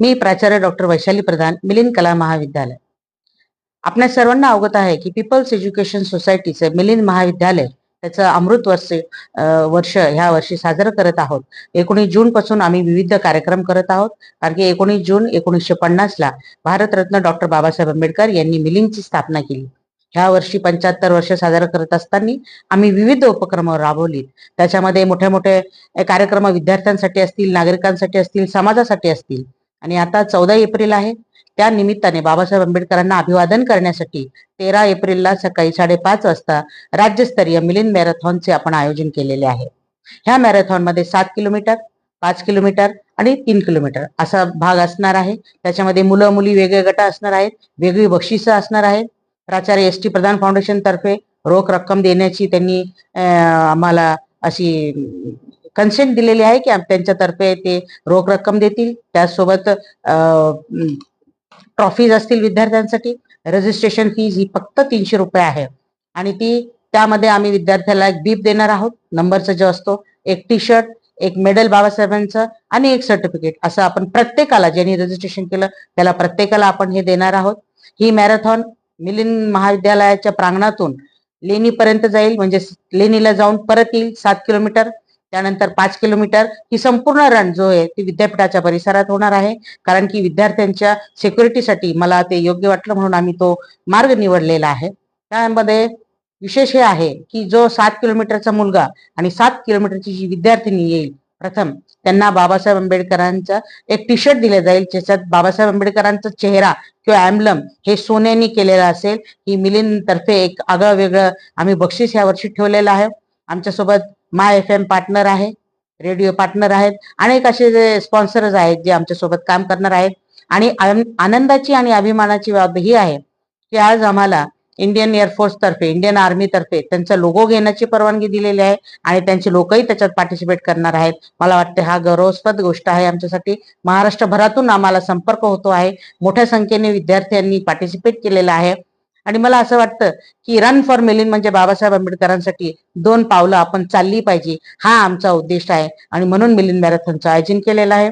मी प्राचार्य डॉक्टर वैशाली प्रधान मिलिंद कला महाविद्यालय. आपल्या सर्वांना अवगत आहे की पीपल्स एज्युकेशन सोसायटीचं मिलिंद महाविद्यालय त्याचं अमृत वर्ष वर्ष ह्या वर्षी साजरं करत आहोत. एकोणीस जून पासून आम्ही विविध कार्यक्रम करत आहोत. कारण की एकोणीस जून एकोणीसशे पन्नास ला भारतरत्न डॉक्टर बाबासाहेब आंबेडकर यांनी मिलिंदची स्थापना केली. ह्या वर्षी पंच्याहत्तर वर्ष साजरं करत असताना आम्ही विविध उपक्रम राबवली. त्याच्यामध्ये मोठे मोठे कार्यक्रम विद्यार्थ्यांसाठी असतील नागरिकांसाठी असतील समाजासाठी असतील. आणि आता चौदा एप्रिल आहे. त्या निमित्ताने बाबासाहेब आंबेडकरांना अभिवादन करण्यासाठी तेरा एप्रिलला सकाळी साडेपाच वाजता राज्यस्तरीय मिलिंद मॅरेथॉनचे आपण आयोजन केलेले आहे. ह्या मॅरेथॉनमध्ये सात किलोमीटर पाच किलोमीटर आणि तीन किलोमीटर असा भाग असणार आहे. त्याच्यामध्ये मुलं मुली वेगळे गट असणार आहेत वेगळी बक्षिसं असणार आहेत. प्राचार्य एस टी प्रधान फाउंडेशन तर्फे रोख रक्कम देण्याची त्यांनी आम्हाला अशी कन्सेंट दिलेली आहे की त्यांच्यातर्फे ते रोख रक्कम देतील. त्याचसोबत ट्रॉफीज असतील विद्यार्थ्यांसाठी. रजिस्ट्रेशन फीज ही फक्त तीनशे रुपये आहे. आणि ती त्यामध्ये आम्ही विद्यार्थ्याला एक बीप देणार आहोत. नंबरचा जो असतो एक टी शर्ट एक मेडल बाबासाहेबांचं आणि एक सर्टिफिकेट असं आपण प्रत्येकाला ज्यांनी रजिस्ट्रेशन केलं त्याला प्रत्येकाला आपण हे देणार आहोत. ही मॅरेथॉन मिलिंद महाविद्यालयाच्या प्रांगणातून लेणीपर्यंत जाईल. म्हणजे लेणीला जाऊन परत येईल सात किलोमीटर. त्यानंतर पाच किलोमीटर. ही संपूर्ण रन जो आहे ती विद्यापीठाच्या परिसरात होणार आहे. कारण की विद्यार्थ्यांच्या सिक्युरिटीसाठी मला ते योग्य वाटलं म्हणून आम्ही तो मार्ग निवडलेला आहे. त्यामध्ये विशेष हे आहे की जो सात किलोमीटरचा मुलगा आणि सात किलोमीटरची जी विद्यार्थिनी येईल प्रथम त्यांना बाबासाहेब आंबेडकरांचा एक टी शर्ट दिले जाईल. ज्याच्यात बाबासाहेब आंबेडकरांचा चेहरा किंवा अँबलम हे सोन्यानी केलेलं असेल. ही मिलिंद तर्फे एक आगळं वेगळं आम्ही बक्षीस यावर्षी ठेवलेलं आहे. आमच्यासोबत माय एफ एम पार्टनर आहे रेडिओ पार्टनर आहेत अनेक असे जे स्पॉन्सर्स आहेत जे आमच्यासोबत काम करणार आहेत. आणि आनंदाची आणि अभिमानाची बाब ही आहे की आज आम्हाला इंडियन एअरफोर्स तर्फे इंडियन आर्मी तर्फे त्यांचा लोगो घेण्याची परवानगी दिलेली आहे आणि त्यांचे लोकही त्याच्यात पार्टिसिपेट करणार आहेत. मला वाटते हा गौरवस्पद गोष्ट आहे आमच्यासाठी. महाराष्ट्रभरातून आम्हाला संपर्क होतो आहे. मोठ्या संख्येने विद्यार्थ्यांनी पार्टिसिपेट केलेला आहे. आणि मला असं वाटतं की रन फॉर मिलिन म्हणजे बाबासाहेब आंबेडकरांसाठी दोन पावलं आपण चालली पाहिजे. हा आमचा उद्देश आहे. आणि म्हणून मिलिंद मॅरेथॉनचं आयोजन केलेलं आहे.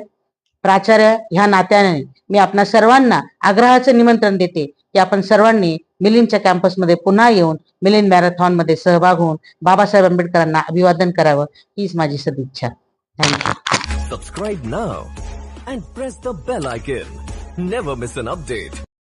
प्राचार्य ह्या नात्याने मी आपणा सर्वांना आग्रहाचं निमंत्रण देते. की आपण सर्वांनी मिलिंदच्या कॅम्पसमध्ये पुन्हा येऊन मिलिंद मॅरेथॉनमध्ये सहभाग होऊन बाबासाहेब आंबेडकरांना अभिवादन करावं हीच माझी सदिच्छा. Thank you subscribe now and press the bell icon never miss an update